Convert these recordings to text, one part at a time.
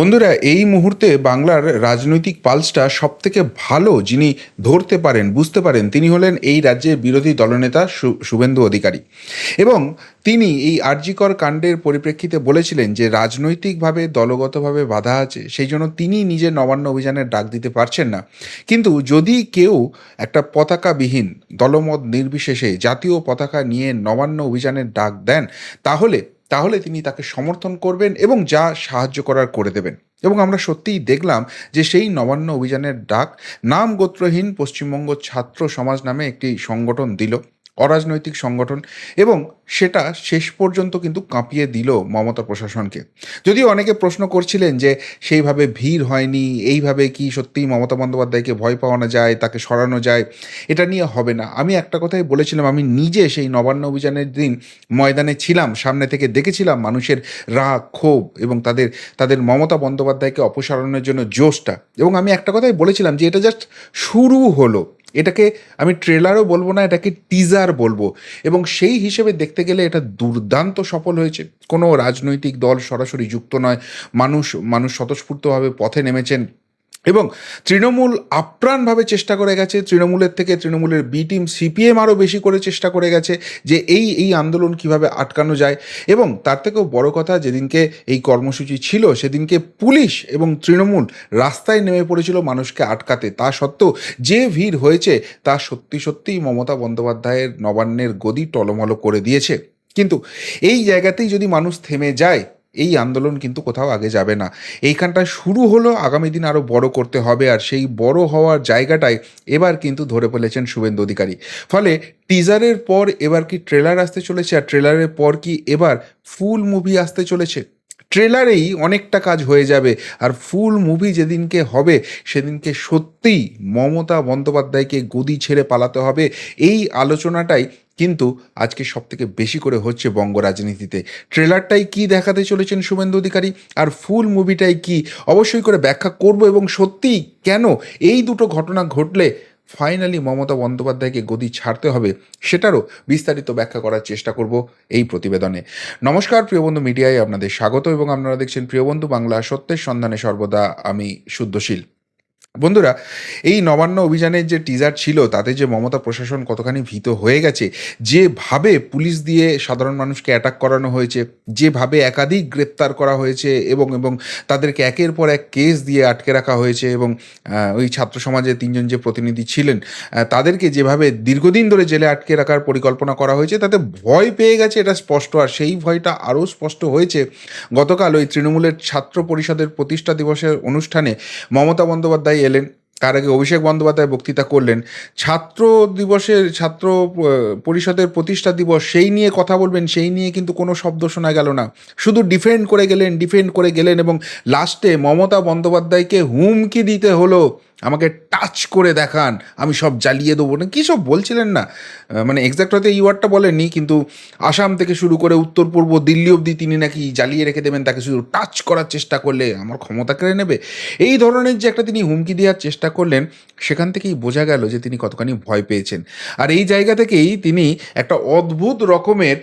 বন্ধুরা, এই মুহূর্তে বাংলার রাজনৈতিক পালসটা সব থেকে ভালো যিনি ধরতে পারেন, বুঝতে পারেন, তিনি হলেন এই রাজ্যের বিরোধী দলনেতা শুভেন্দু অধিকারী। এবং তিনি এই আরজিকর কাণ্ডের পরিপ্রেক্ষিতে বলেছিলেন যে, রাজনৈতিকভাবে, দলগতভাবে বাধা আছে, সেই জন্য তিনি নিজের নবান্ন অভিযানের ডাক দিতে পারছেন না। কিন্তু যদি কেউ একটা পতাকাবিহীন, দলমত নির্বিশেষে জাতীয় পতাকা নিয়ে নবান্ন অভিযানের ডাক দেন, তাহলে তাহলে তিনি তাকে সমর্থন করবেন এবং যা সাহায্য করার করে দেবেন। এবং আমরা সত্যিই দেখলাম যে সেই নবান্ন অভিযানের ডাক নাম গোত্রহীন পশ্চিমবঙ্গ ছাত্র সমাজ নামে একটি সংগঠন দিল। অরাজনৈতিক সংগঠন এবং সেটা শেষ পর্যন্ত কিন্তু কাঁপিয়ে দিল মমতা প্রশাসনকে। যদিও অনেকে প্রশ্ন করছিলেন যে সেইভাবে ভিড় হয়নি, এইভাবে কি সত্যিই মমতা বন্দ্যোপাধ্যায়কে ভয় পাওয়ানো যায়, তাকে সরানো যায়, এটা নিয়ে হবে না। আমি একটা কথাই বলেছিলাম, আমি নিজে সেই নবান্ন অভিযানের দিন ময়দানে ছিলাম, সামনে থেকে দেখেছিলাম মানুষের রাগ, ক্ষোভ এবং তাদের তাদের মমতা বন্দ্যোপাধ্যায়কে অপসারণের জন্য জোশটা। এবং আমি একটা কথাই বলেছিলাম যে এটা জাস্ট শুরু হলো। এটাকে আমি ট্রেলারও বলব না, এটাকে টিজার বলব। এবং সেই হিসেবে দেখতে গেলে এটা দুর্দান্ত সফল হয়েছে। কোনো রাজনৈতিক দল সরাসরি যুক্ত নয়। মানুষ মানুষ স্বতঃস্ফূর্তভাবে পথে নেমেছেন। এবং তৃণমূল আপ্রাণভাবে চেষ্টা করে গেছে, তৃণমূলের থেকে তৃণমূলের বি টিম সিপিএম আরও বেশি করে চেষ্টা করে গেছে যে এই এই আন্দোলন কীভাবে আটকানো যায়। এবং তার থেকেও বড় কথা, যেদিনকে এই কর্মসূচি ছিল, সেদিনকে পুলিশ এবং তৃণমূল রাস্তায় নেমে পড়েছিল মানুষকে আটকাতে। তা সত্ত্বেও যে ভিড় হয়েছে, তা সত্যি সত্যিই মমতা বন্দ্যোপাধ্যায়ের নবান্নের গদি টলমলো করে দিয়েছে। কিন্তু এই জায়গাতেই যদি মানুষ থেমে যায় এই আন্দোলন কিন্তু কোথাও আগে যাবে না। এইখানটা শুরু হলো আগামী দিন আরও বড় করতে হবে আর সেই বড় হওয়ার জায়গাটায় এবার কিন্তু ধরে ফেলেছেন শুভেন্দু অধিকারী। ফলে টিজারের পর এবার কি ট্রেলার আসতে চলেছে আর ট্রেলারের পর কি এবার ফুল মুভি আসতে চলেছে? ট্রেলারেই অনেকটা কাজ হয়ে যাবে আর ফুল মুভি যেদিনকে হবে সেদিনকে সত্যিই মমতা বন্দ্যোপাধ্যায়কে গদি ছেড়ে পালাতে হবে। এই আলোচনাটাই কিন্তু আজকে সব থেকে বেশি করে হচ্ছে বঙ্গ রাজনীতিতে। ট্রেলারটাই কি দেখাতে চলেছেন শুভেন্দু অধিকারী? আর ফুল মুভিটাই কি? অবশ্যই করে ব্যাখ্যা করব এবং সত্যিই কেন এই দুটো ঘটনা ঘটলে ফাইনালি মমতা বন্দ্যোপাধ্যায়কে গদি ছাড়তে হবে, সেটারও বিস্তারিত ব্যাখ্যা করার চেষ্টা করব এই প্রতিবেদনে। নমস্কার প্রিয়বন্ধু মিডিয়ায় আপনাদের স্বাগত এবং আপনারা দেখছেন প্রিয়বন্ধু বাংলা সত্যের সন্ধানে সর্বদা, আমি শুদ্ধশীল। বন্ধুরা, এই নবান্ন অভিযানের যে টিজার ছিল, তাতে যে মমতা প্রশাসন কতখানি ভীত হয়ে গেছে, যেভাবে পুলিশ দিয়ে সাধারণ মানুষকে অ্যাটাক করানো হয়েছে, যেভাবে একাধিক গ্রেপ্তার করা হয়েছে এবং এবং তাদেরকে একের পর এক কেস দিয়ে আটকে রাখা হয়েছে এবং ওই ছাত্র সমাজের তিনজন যে প্রতিনিধি ছিলেন তাদেরকে যেভাবে দীর্ঘদিন ধরে জেলে আটকে রাখার পরিকল্পনা করা হয়েছে, তাতে ভয় পেয়ে গেছে, এটা স্পষ্ট। আর সেই ভয়টা আরও স্পষ্ট হয়েছে, গতকাল ওই তৃণমূলের ছাত্র পরিষদের প্রতিষ্ঠা দিবসের অনুষ্ঠানে মমতা বন্দ্যোপাধ্যায় এলেন। তার আগে অভিষেক বন্দ্যোপাধ্যায় বক্তৃতা করলেন। ছাত্র দিবসের, ছাত্র পরিষদের প্রতিষ্ঠা দিবস, সেই নিয়ে কথা বলবেন, সেই নিয়ে কিন্তু কোনো শব্দ শোনা গেল না। শুধু ডিফেন্ড করে গেলেন ডিফেন্ড করে গেলেন এবং লাস্টে মমতা বন্দ্যোপাধ্যায়কে হুমকি দিতে হলো। আমাকে টাচ করে দেখান, আমি সব জ্বালিয়ে দেবো। না, কী সব বলছিলেন না? মানে এক্সাক্ট হয়তো এই ওয়ার্ডটা বলেননি, কিন্তু আসাম থেকে শুরু করে উত্তর পূর্ব, দিল্লি অবধি তিনি নাকি জ্বালিয়ে রেখে দেবেন, তাকে শুধু টাচ করার চেষ্টা করলে আমার ক্ষমতা কেড়ে নেবে? এই ধরনের যে একটা তিনি হুমকি দেওয়ার চেষ্টা করলেন, সেখান থেকেই বোঝা গেল যে তিনি কতখানি ভয় পেয়েছেন। আর এই জায়গা থেকেই তিনি একটা অদ্ভুত রকমের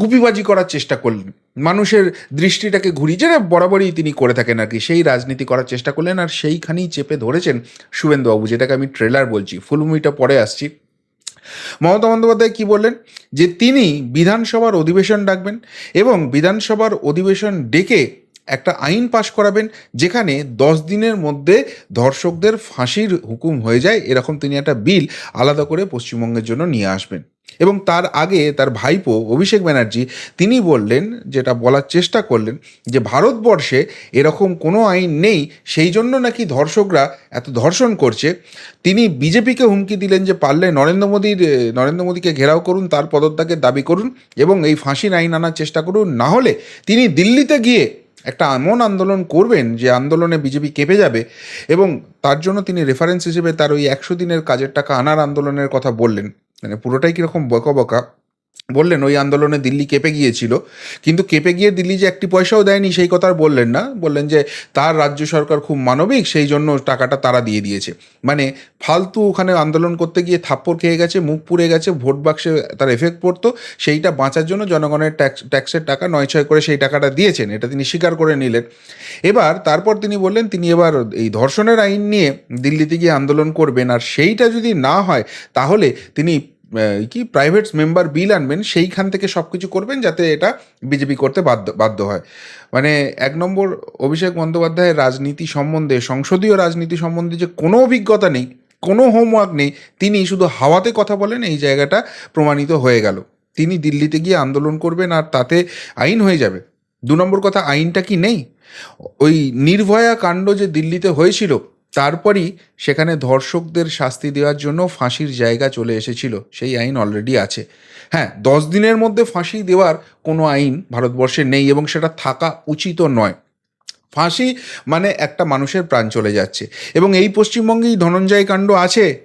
গুপিবাজি করার চেষ্টা করলেন। মানুষের দৃষ্টিটাকে ঘুরিয়ে, যেটা বরাবরই তিনি করে থাকেন আর কি। সেই রাজনীতি করার চেষ্টা করলেন আর সেইখানেই চেপে ধরেছেন শুভেন্দুবাবু, যেটাকে আমি ট্রেলার বলছি। ফুল মুভিটা পরে আসছি। মমতা বন্দ্যোপাধ্যায় কী বললেন? যে তিনি বিধানসভার অধিবেশন ডাকবেন এবং বিধানসভার অধিবেশন ডেকে একটা আইন পাশ করাবেন যেখানে দশ দিনের মধ্যে ধর্ষকদের ফাঁসির হুকুম হয়ে যায়, এরকম তিনি একটা বিল আলাদা করে পশ্চিমবঙ্গের জন্য নিয়ে আসবেন। এবং তার আগে তার ভাইপো অভিষেক ব্যানার্জি, তিনি বললেন, যেটা বলার চেষ্টা করলেন, যে ভারতবর্ষে এরকম কোনো আইন নেই, সেই জন্য নাকি ধর্ষকরা এত ধর্ষণ করছে। তিনি বিজেপিকে হুমকি দিলেন যে পারলে নরেন্দ্র মোদীর নরেন্দ্র মোদীকে ঘেরাও করুন, তার পদত্যাগের দাবি করুন এবং এই ফাঁসির আইন আনার চেষ্টা করুন। না হলে তিনি দিল্লিতে গিয়ে একটা এমন আন্দোলন করবেন যে আন্দোলনে বিজেপি কেঁপে যাবে এবং তার জন্য তিনি রেফারেন্স হিসেবে তার ওই একশো দিনের কাজের টাকা আনার আন্দোলনের কথা বললেন। মানে পুরোটাই কীরকম বকা বকা বললেন, ওই আন্দোলনে দিল্লি কেঁপে গিয়েছিল। কিন্তু কেঁপে গিয়ে দিল্লি যে একটি পয়সাও দেয়নি, সেই কথা বললেন না। বললেন যে, তার রাজ্য সরকার খুব মানবিক, সেই জন্য টাকাটা তারা দিয়ে দিয়েছে। মানে ফালতু ওখানে আন্দোলন করতে গিয়ে থাপ্পড় খেয়ে গেছে, মুখ পুড়ে গেছে, ভোট বাক্সে তার এফেক্ট পড়তো। সেইটা বাঁচার জন্য জনগণের ট্যাক্স ট্যাক্সের টাকা নয় ছয় করে সেই টাকাটা দিয়েছেন। এটা তিনি স্বীকার করে নিলেন। এবার তারপর তিনি বললেন, তিনি এবার এই ধর্ষণের আইন নিয়ে দিল্লিতে গিয়ে আন্দোলন করবেন। আর সেইটা যদি না হয়, তাহলে তিনি কি প্রাইভেট মেম্বার বিল আনবেন, সেইখান থেকে সব কিছু করবেন যাতে এটা বিজেপি করতে বাধ্য বাধ্য হয়। মানে এক নম্বর অভিষেক বন্দ্যোপাধ্যায়ের রাজনীতি সম্বন্ধে, সংসদীয় রাজনীতি সম্বন্ধে যে কোনো অভিজ্ঞতা নেই, কোনো হোমওয়ার্ক নেই, তিনি শুধু হাওয়াতে কথা বলেন, এই জায়গাটা প্রমাণিত হয়ে গেল। তিনি দিল্লিতে গিয়ে আন্দোলন করবেন আর তাতে আইন হয়ে যাবে। দু নম্বর কথা, আইনটা কি নেই? ওই নির্ভয়া কাণ্ড যে দিল্লিতে হয়েছিল তারপরই সেখানে ধর্ষকদের শাস্তি দেওয়ার জন্য ফাঁসির জায়গা চলে এসেছিল। সেই আইন অলরেডি আছে। হ্যাঁ দশ দিনের মধ্যে ফাঁসি দেওয়ার কোনো আইন ভারতবর্ষে নেই এবং সেটা থাকা উচিতও নয়। ফাঁসি মানে একটা মানুষের প্রাণ চলে যাচ্ছে। এবং এই পশ্চিমবঙ্গেই ধনঞ্জয় কাণ্ড আছে।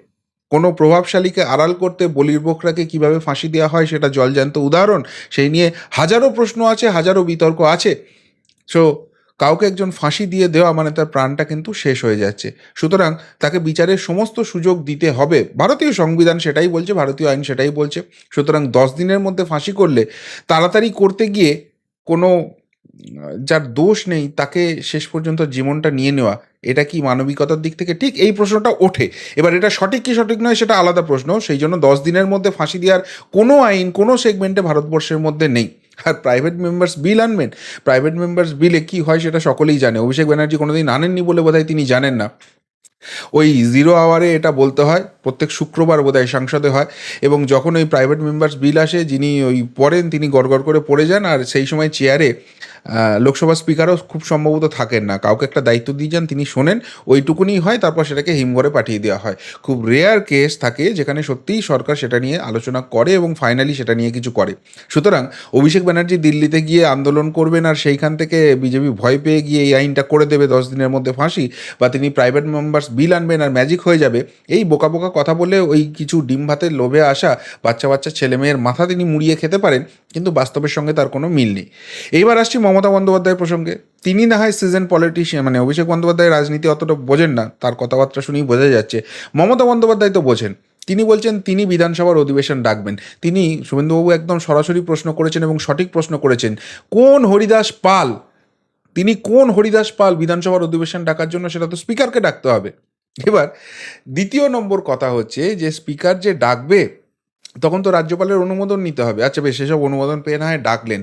কোনো প্রভাবশালীকে আড়াল করতে বলির বকরাকে কীভাবে ফাঁসি দেওয়া হয় সেটা জলজ্যান্ত উদাহরণ। সেই নিয়ে হাজারো প্রশ্ন আছে, হাজারো বিতর্ক আছে। সো কাউকে একজন ফাঁসি দিয়ে দেওয়া মানে তার প্রাণটা কিন্তু শেষ হয়ে যাচ্ছে। সুতরাং তাকে বিচারের সমস্ত সুযোগ দিতে হবে। ভারতীয় সংবিধান সেটাই বলছে, ভারতীয় আইন সেটাই বলছে। সুতরাং দশ দিনের মধ্যে ফাঁসি করলে তাড়াতাড়ি করতে গিয়ে কোনো, যার দোষ নেই, তাকে শেষ পর্যন্ত জীবনটা নিয়ে নেওয়া, এটা কি মানবিকতার দিক থেকে ঠিক? এই প্রশ্নটা ওঠে। এবার এটা সঠিক কি সঠিক নয়, সেটা আলাদা প্রশ্ন। সেই জন্য দশ দিনের মধ্যে ফাঁসি দেওয়ার কোনো আইন, কোনো সেগমেন্টে ভারতবর্ষের মধ্যে নেই। আর প্রাইভেট মেম্বার্স বিল আনবেন? প্রাইভেট মেম্বার্স বিলে কি হয় সেটা সকলেই জানে। অভিষেক ব্যানার্জি কোনোদিন আনেননি বলে বোধহয় তিনি জানেন না। ওই জিরো আওয়ারে এটা বলতে হয়, প্রত্যেক শুক্রবার বোধ হয় সংসদে হয় এবং যখন ওই প্রাইভেট মেম্বার্স বিল আসে, যিনি ওই পড়েন, তিনি গড়গড় করে পড়ে যান আর সেই সময় চেয়ারে লোকসভা স্পিকারও খুব সম্ভবত থাকেন না। কাউকে একটা দায়িত্ব দিয়ে যান, তিনি শোনেন, ওইটুকুনি হয়, তারপর সেটাকে হিমঘরে পাঠিয়ে দেওয়া হয়। খুব রেয়ার কেস থাকে যেখানে সত্যিই সরকার সেটা নিয়ে আলোচনা করে এবং ফাইনালি সেটা নিয়ে কিছু করে। সুতরাং অভিষেক ব্যানার্জি দিল্লিতে গিয়ে আন্দোলন করবেন আর সেইখান থেকে বিজেপি ভয় পেয়ে গিয়ে এই আইনটা করে দেবে, দশ দিনের মধ্যে ফাঁসি, বা তিনি প্রাইভেট মেম্বার্স বিল আনবেন আর ম্যাজিক হয়ে যাবে, এই বোকা বোকা কথা বলে ওই কিছু ডিম ভাতের লোভে আসা বাচ্চা বাচ্চা ছেলে মেয়ের মাথা তিনি মুড়িয়ে খেতে পারেন, কিন্তু বাস্তবের সঙ্গে তার কোনো মিল নেই। এইবার আসছি মমতা বন্দ্যোপাধ্যায়ের প্রসঙ্গে, তিনি না হয় সিজন পলিটিশিয়ান মানে অভিষেক বন্দ্যোপাধ্যায় রাজনীতি অতটা বোঝেন না, তার কথাবার্তা শুনেই বোঝা যাচ্ছে। মমতা বন্দ্যোপাধ্যায় তো বোঝেন। তিনি বলছেন, তিনি বিধানসভার অধিবেশন ডাকবেন। তিনি শুভেন্দুবাবু একদম সরাসরি প্রশ্ন করেছেন এবং সঠিক প্রশ্ন করেছেন, কোন হরিদাস পাল, তিনি কোন হরিদাস পাল বিধানসভার অধিবেশন ডাকার জন্য সেটা তো স্পিকারকে ডাকতে হবে। এবার, দ্বিতীয় নম্বর কথা হচ্ছে যে স্পিকার যে ডাকবে তখন তো রাজ্যপালের অনুমোদন নিতে হবে। আচ্ছা বেশ সেসব অনুমোদন পেয়ে না হয় ডাকলেন।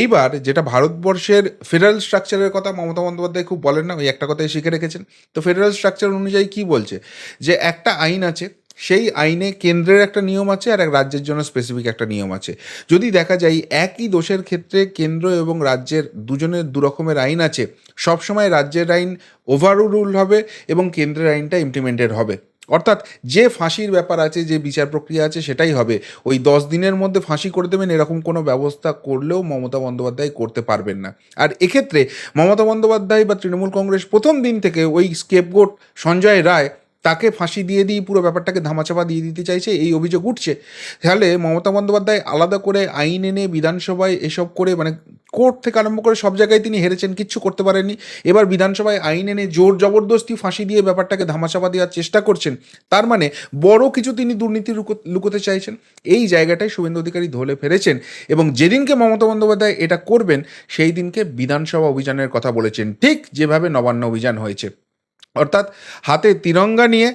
এইবার যেটা ভারতবর্ষের ফেডারেল স্ট্রাকচারের কথা মমতা বন্দ্যোপাধ্যায় খুব বলেন না, ওই একটা কথাই শিখে রেখেছেন। তো ফেডারেল স্ট্রাকচার অনুযায়ী কি বলছে? যে একটা আইন আছে, সেই আইনে কেন্দ্রের একটা নিয়ম আছে আর এক রাজ্যের জন্য স্পেসিফিক একটা নিয়ম আছে। যদি দেখা যায় একই দোষের ক্ষেত্রে কেন্দ্র এবং রাজ্যের দুজনের দু রকমের আইন আছে, সবসময় রাজ্যের আইন ওভার রুল হবে এবং কেন্দ্রের আইনটা ইমপ্লিমেন্টেড হবে। অর্থাৎ যে ফাঁসির ব্যাপার আছে, যে বিচার প্রক্রিয়া আছে, সেটাই হবে। ওই দশ দিনের মধ্যে ফাঁসি করে দেবেন, এরকম কোনো ব্যবস্থা করলেও মমতা বন্দ্যোপাধ্যায় করতে পারবেন না। আর এক্ষেত্রে মমতা বন্দ্যোপাধ্যায় বা তৃণমূল কংগ্রেস প্রথম দিন থেকে ওই স্কেপগোট সঞ্জয় রায়, তাকে ফাঁসি দিয়ে দিয়ে পুরো ব্যাপারটাকে ধামাচাপা দিয়ে দিতে চাইছে, এই অভিযোগ উঠছে। তাহলে মমতা বন্দ্যোপাধ্যায় আলাদা করে আইন এনে বিধানসভায় এসব করে মানে কোর্ট থেকে আরম্ভ করে সব জায়গায় তিনি হেরেছেন, কিচ্ছু করতে পারেননি। এবার বিধানসভায় আইন এনে জোর জবরদস্তি ফাঁসি দিয়ে ব্যাপারটাকে ধামাচাপা দেওয়ার চেষ্টা করছেন। তার মানে বড় কিছু তিনি দুর্নীতি লুকোতে চাইছেন। এই জায়গাটায় শুভেন্দু অধিকারী ধলে ফেলেছেন এবং যেদিনকে মমতা বন্দ্যোপাধ্যায় এটা করবেন, সেই দিনকে বিধানসভা অভিযানের কথা বলেছেন। ঠিক যেভাবে নবান্ন অভিযান হয়েছে। অর্থাৎ হাতে তিরঙ্গা নিয়ে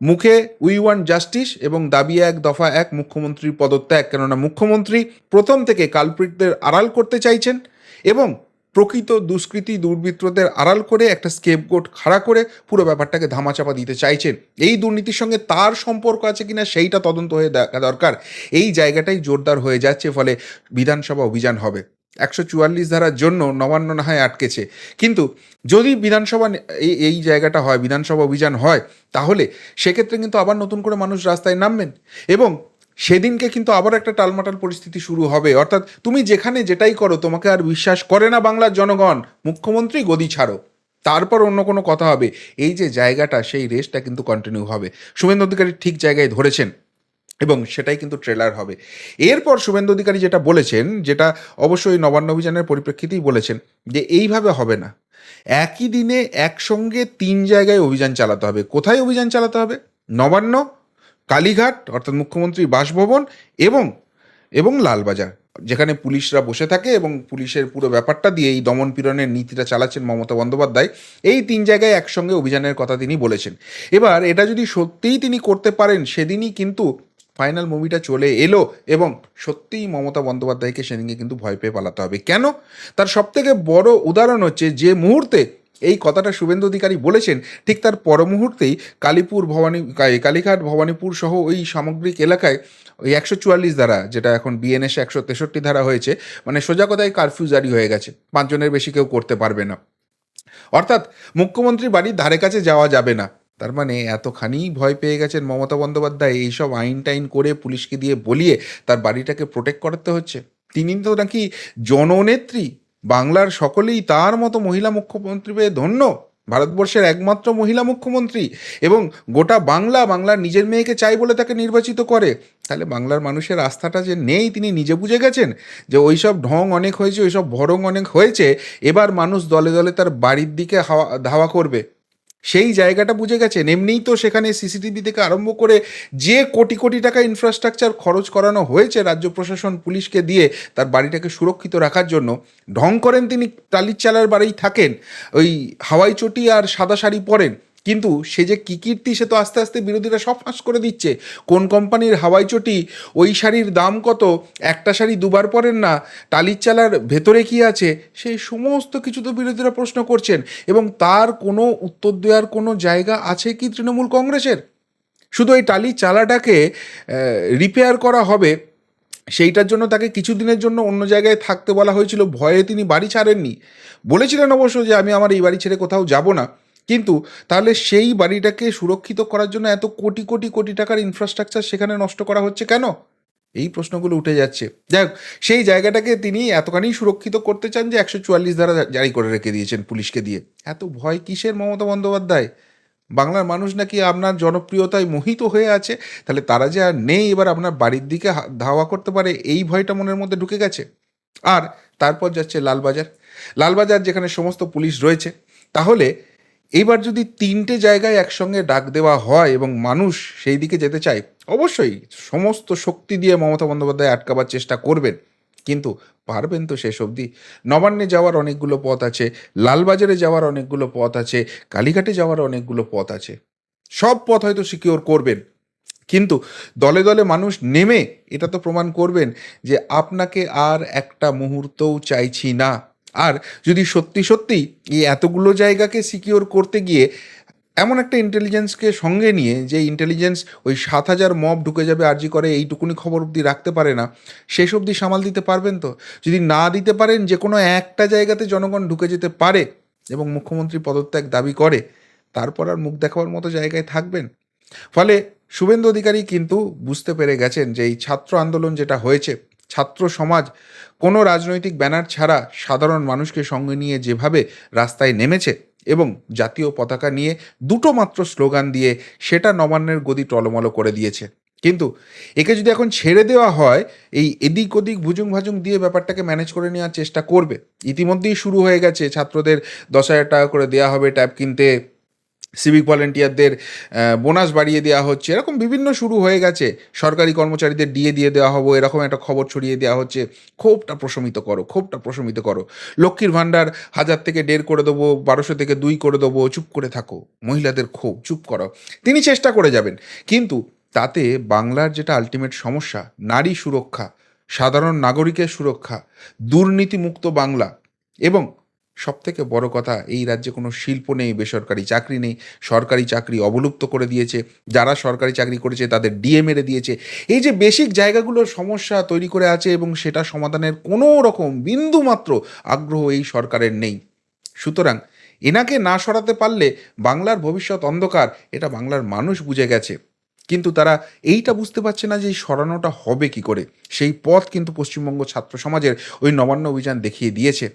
মুখে উই ওয়ান্ট জাস্টিস এবং দাবি এক, দফা এক মুখ্যমন্ত্রীর পদত্যাগ। কেননা মুখ্যমন্ত্রী প্রথম থেকে কালপ্রিটদের আড়াল করতে চাইছেন এবং প্রকৃত দুষ্কৃতী দুর্বৃত্তদের আড়াল করে একটা স্কেপগোট খাড়া করে পুরো ব্যাপারটাকে ধামাচাপা দিতে চাইছেন। এই দুর্নীতির সঙ্গে তার সম্পর্ক আছে কিনা সেইটা তদন্ত হয়ে দেখা দরকার। এই জায়গাটাই জোরদার হয়ে যাচ্ছে, ফলে বিধানসভা অভিযান হবে। একশো চুয়াল্লিশ ধারার জন্য নবান্ন না হয় আটকেছে। কিন্তু যদি বিধানসভা এই এই জায়গাটা হয়, বিধানসভা অভিযান হয়, তাহলে সেক্ষেত্রে কিন্তু আবার নতুন করে মানুষ রাস্তায় নামবেন। এবং সেদিনকে কিন্তু আবার একটা টালমাটাল পরিস্থিতি শুরু হবে। অর্থাৎ তুমি যেখানে যেটাই করো, তোমাকে আর বিশ্বাস করে না বাংলার জনগণ। মুখ্যমন্ত্রী গদি ছাড়ো। তারপর অন্য কোনো কথা হবে। এই যে জায়গাটা, সেই রেসটা কিন্তু কন্টিনিউ হবে। শুভেন্দু অধিকারী ঠিক জায়গায় ধরেছেন। এবং সেটাই কিন্তু ট্রেলার হবে। এরপর শুভেন্দু অধিকারী যেটা বলেছেন, যেটা অবশ্যই নবান্ন অভিযানের পরিপ্রেক্ষিতেই বলেছেন, যে এইভাবে হবে না। একই দিনে একসঙ্গে তিন জায়গায় অভিযান চালাতে হবে। কোথায় অভিযান চালাতে হবে? নবান্ন, কালীঘাট, অর্থাৎ মুখ্যমন্ত্রী বাসভবন এবং এবং লালবাজার, যেখানে পুলিশরা বসে থাকে এবং পুলিশের পুরো ব্যাপারটা দিয়ে এই দমন পীড়নের নীতিটা চালাচ্ছেন মমতা বন্দ্যোপাধ্যায়। এই তিন জায়গায় একসঙ্গে অভিযানের কথা তিনি বলেছেন। এবার এটা যদি সত্যিই তিনি করতে পারেন, সেদিনই কিন্তু ফাইনাল মুভিটা চলে এলো এবং সত্যিই মমতা বন্দ্যোপাধ্যায়কে সেদিনকে কিন্তু ভয় পেয়ে পালাতে হবে। কেন? তার সবথেকে বড় উদাহরণ হচ্ছে যে মুহূর্তে এই কথাটা শুভেন্দু অধিকারী বলেছেন, ঠিক তার পর মুহূর্তেই কালীপুর ভবানী কালীঘাট, ভবানীপুর সহ ওই সামগ্রিক এলাকায় ওই একশো চুয়াল্লিশ ধারা, যেটা এখন বিএনএস একশো তেষট্টি ধারা হয়েছে মানে সোজা কথায় কারফিউ জারি হয়ে গেছে, পাঁচজনের বেশি কেউ করতে পারবে না। অর্থাৎ মুখ্যমন্ত্রীর বাড়ির ধারে কাছে যাওয়া যাবে না। তার মানে এতখানি ভয় পেয়ে গেছেন মমতা বন্দ্যোপাধ্যায়, এইসব আইন টাইন করে পুলিশকে দিয়ে বলিয়ে তার বাড়িটাকে প্রোটেক্ট করাতে হচ্ছে। তিনি তো নাকি জননেত্রী, বাংলার সকলেই তার মতো মহিলা মুখ্যমন্ত্রী পেয়ে ধন্য, ভারতবর্ষের একমাত্র মহিলা মুখ্যমন্ত্রী এবং গোটা বাংলা, বাংলার নিজের মেয়েকে চাই বলে তাকে নির্বাচিত করে। তাহলে বাংলার মানুষের আস্থাটা যে নেই, তিনি নিজে বুঝে গেছেন যে ওইসব ঢং অনেক হয়েছে, ওইসব ভরং অনেক হয়েছে, এবার মানুষ দলে দলে তার বাড়ির দিকে হাওয়া, ধাওয়া করবে। সেই জায়গাটা বুঝে গেছেন। এমনিই তো সেখানে সিসিটিভি থেকে আরম্ভ করে যে কোটি কোটি টাকা ইনফ্রাস্ট্রাকচার খরচ করানো হয়েছে রাজ্য প্রশাসন পুলিশকে দিয়ে তার বাড়িটাকে সুরক্ষিত রাখার জন্য, ঢং করেন তিনি টালির চালার বাড়ি থাকেন, ওই হাওয়াই চটি আর সাদা শাড়ি পরেন। কিন্তু সে যে কী কীর্তি সে তো আস্তে আস্তে বিরোধীরা সব ফাঁস করে দিচ্ছে। কোন কোম্পানির হাওয়াই চটি, ওই শাড়ির দাম কত, একটা শাড়ি দুবার পরেন না, টালির চালার ভেতরে কি আছে? সেই সমস্ত কিছু তো বিরোধীরা প্রশ্ন করছেন। এবং তার কোনো উত্তর দেওয়ার কোনো জায়গা আছে কি তৃণমূল কংগ্রেসের? শুধু এই টালি চালাটাকে রিপেয়ার করা হবে, সেইটার জন্য তাকে কিছুদিনের জন্য অন্য জায়গায় থাকতে বলা হয়েছিল, ভয়ে তিনি বাড়ি ছাড়েননি। বলেছিলেন অবশ্য যে আমি আমার এই বাড়ি ছেড়ে কোথাও যাব না। কিন্তু তাহলে সেই বাড়িটাকে সুরক্ষিত করার জন্য এত কোটি কোটি কোটি টাকার ইনফ্রাস্ট্রাকচার সেখানে নষ্ট করা হচ্ছে কেন? এই প্রশ্নগুলো উঠে যাচ্ছে। যাই হোক, সেই জায়গাটাকে তিনি এতখানি সুরক্ষিত করতে চান যে একশো চুয়াল্লিশ ধারা জারি করে রেখে দিয়েছেন পুলিশকে দিয়ে। এত ভয় কিসের মমতা বন্দ্যোপাধ্যায়? বাংলার মানুষ নাকি আপনার জনপ্রিয়তায় মোহিত হয়ে আছে? তাহলে তারা যে আর নেই এবার আপনার বাড়ির দিকে ধাওয়া করতে পারে, এই ভয়টা মনের মধ্যে ঢুকে গেছে। আর তারপর যাচ্ছে লালবাজার। লালবাজার যেখানে সমস্ত পুলিশ রয়েছে, তাহলে এইবার যদি তিনটে জায়গায় একসঙ্গে ডাক দেওয়া হয় এবং মানুষ সেই দিকে যেতে চায়, অবশ্যই সমস্ত শক্তি দিয়ে মমতা বন্দ্যোপাধ্যায় আটকাবার চেষ্টা করবেন। কিন্তু পারবেন তো শেষ অবধি। নবান্নে যাওয়ার অনেকগুলো পথ আছে, লালবাজারে যাওয়ার অনেকগুলো পথ আছে, কালীঘাটে যাওয়ার অনেকগুলো পথ আছে। সব পথ হয়তো সিকিওর করবেন। কিন্তু দলে দলে মানুষ নেমে এটা তো প্রমাণ করবেন যে আপনাকে আর একটা মুহূর্তও চাইছি না। আর যদি সত্যি সত্যি এই এতগুলো জায়গাকে সিকিওর করতে গিয়ে এমন একটা ইন্টেলিজেন্সকে সঙ্গে নিয়ে যে ইন্টেলিজেন্স ওই সাত হাজার মব ঢুকে যাবে আর্জি করে এইটুকুনি খবর অবধি রাখতে পারে না, শেষ অবধি সামাল দিতে পারবেন তো? যদি না দিতে পারেন যে কোনো একটা জায়গাতে জনগণ ঢুকে যেতে পারে এবং মুখ্যমন্ত্রী পদত্যাগ দাবি করে, তারপর আর মুখ দেখাবার মতো জায়গায় থাকবেন। ফলে শুভেন্দু অধিকারী কিন্তু বুঝতে পেরে গেছেন যে এই ছাত্র আন্দোলন যেটা হয়েছে ছাত্র সমাজ, কোনো রাজনৈতিক ব্যানার ছাড়া সাধারণ মানুষকে সঙ্গে নিয়ে যেভাবে রাস্তায় নেমেছে এবং জাতীয় পতাকা নিয়ে দুটো মাত্র স্লোগান দিয়ে সেটা নবান্নের গদি টলমল করে দিয়েছে। কিন্তু একে যদি এখন ছেড়ে দেওয়া হয়, এই এদিক ওদিক ভুজুং ভাজুং দিয়ে ব্যাপারটাকে ম্যানেজ করে নেওয়ার চেষ্টা করবে। ইতিমধ্যেই শুরু হয়ে গেছে, ছাত্রদের দশ হাজার টাকা করে দেওয়া হবে, ট্যাব কিনতে সিভিক ভলেন্টিয়ারদের বোনাস বাড়িয়ে দেওয়া হচ্ছে। এরকম বিভিন্ন শুরু হয়ে গেছে। সরকারি কর্মচারীদের ডিএ দিয়ে দেওয়া হব, এরকম একটা খবর ছড়িয়ে দেওয়া হচ্ছে। ক্ষোভটা প্রশমিত করো, ক্ষোভটা প্রশমিত করো। লক্ষ্মীর ভাণ্ডার হাজার থেকে দেড় করে দেবো, বারোশো থেকে দুই করে দেবো, চুপ করে থাকো। মহিলাদের ক্ষোভ, চুপ করো। তিনি চেষ্টা করে যাবেন, কিন্তু তাতে বাংলার যেটা আলটিমেট সমস্যা, নারী সুরক্ষা, সাধারণ নাগরিকের সুরক্ষা, দুর্নীতিমুক্ত বাংলা এবং সব থেকে বড় কথা, এই রাজ্যে কোনো শিল্প নেই, বেসরকারি চাকরি নেই। সরকারি চাকরি অবলুপ্ত করে দিয়েছে। যারা সরকারি চাকরি করেছে, তাদের ডিএ মেরে দিয়েছে। এই যে বেসিক জায়গাগুলোর সমস্যা তৈরি করে আছে এবং সেটা সমাধানের কোনো রকম বিন্দু মাত্র আগ্রহ এই সরকারের নেই। সুতরাং, এনাকে না সরাতে পারলে বাংলার ভবিষ্যৎ অন্ধকার, এটা বাংলার মানুষ বুঝে গেছে। কিন্তু তারা এইটা বুঝতে পারছে না যে এই সরানোটা হবে কি করে। সেই পথ কিন্তু পশ্চিমবঙ্গ ছাত্র সমাজের ওই নবান্ন অভিযান দেখিয়ে দিয়েছে।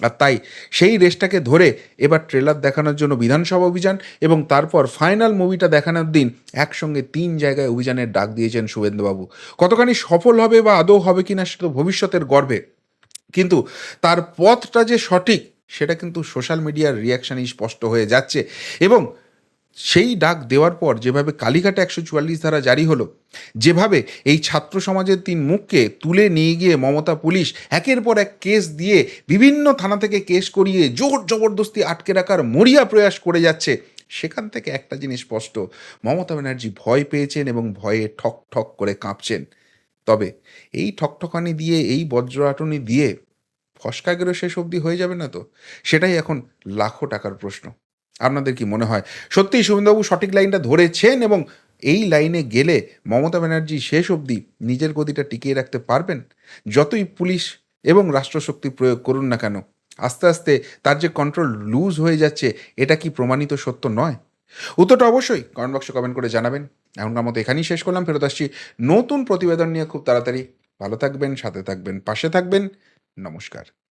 আর তাই সেই রেসটাকে ধরে এবার ট্রেলার দেখানোর জন্য বিধানসভা অভিযান এবং তারপর ফাইনাল মুভিটা দেখানোর দিন একসঙ্গে তিন জায়গায় অভিযানের ডাক দিয়েছেন শুভেন্দুবাবু। কতখানি সফল হবে বা আদৌ হবে কিনা সেটা ভবিষ্যতের গর্বে। কিন্তু তার পথটা যে সঠিক, সেটা কিন্তু সোশ্যাল মিডিয়ার রিয়াকশানেই স্পষ্ট হয়ে যাচ্ছে এবং সেই ডাক দেওয়ার পর যেভাবে কালীঘাটে একশো চুয়াল্লিশ ধারা জারি হলো, যেভাবে এই ছাত্র সমাজের তিন মুখকে তুলে নিয়ে গিয়ে মমতা পুলিশ একের পর এক কেস দিয়ে বিভিন্ন থানা থেকে কেস করিয়ে জোর জবরদস্তি আটকে রাখার মরিয়া প্রয়াস করে যাচ্ছে, সেখান থেকে একটা জিনিস স্পষ্ট, মমতা ব্যানার্জি ভয় পেয়েছেন এবং ভয়ে ঠক ঠক করে কাঁপছেন। তবে এই ঠকঠকানি দিয়ে, এই বজ্রাটনি দিয়ে ফসকাগেরও শেষ অবধি হয়ে যাবে না তো? সেটাই এখন লাখো টাকার প্রশ্ন। আপনাদের কি মনে হয়? সত্যিই শুভেন্দুবাবু সঠিক লাইনটা ধরেছেন এবং এই লাইনে গেলে মমতা ব্যানার্জি শেষ অবধি নিজের গতিটা টিকিয়ে রাখতে পারবেন? যতই পুলিশ এবং রাষ্ট্রশক্তি প্রয়োগ করুন না কেন, আস্তে আস্তে তার যে কন্ট্রোল লুজ হয়ে যাচ্ছে, এটা কি প্রমাণিত সত্য নয়? উত্তরটা অবশ্যই কমেন্ট বক্সে কমেন্ট করে জানাবেন। এখনকার মতো এখানেই শেষ করলাম, ফেরত আসছি নতুন প্রতিবেদন নিয়ে খুব তাড়াতাড়ি। ভালো থাকবেন, সাথে থাকবেন, পাশে থাকবেন। নমস্কার।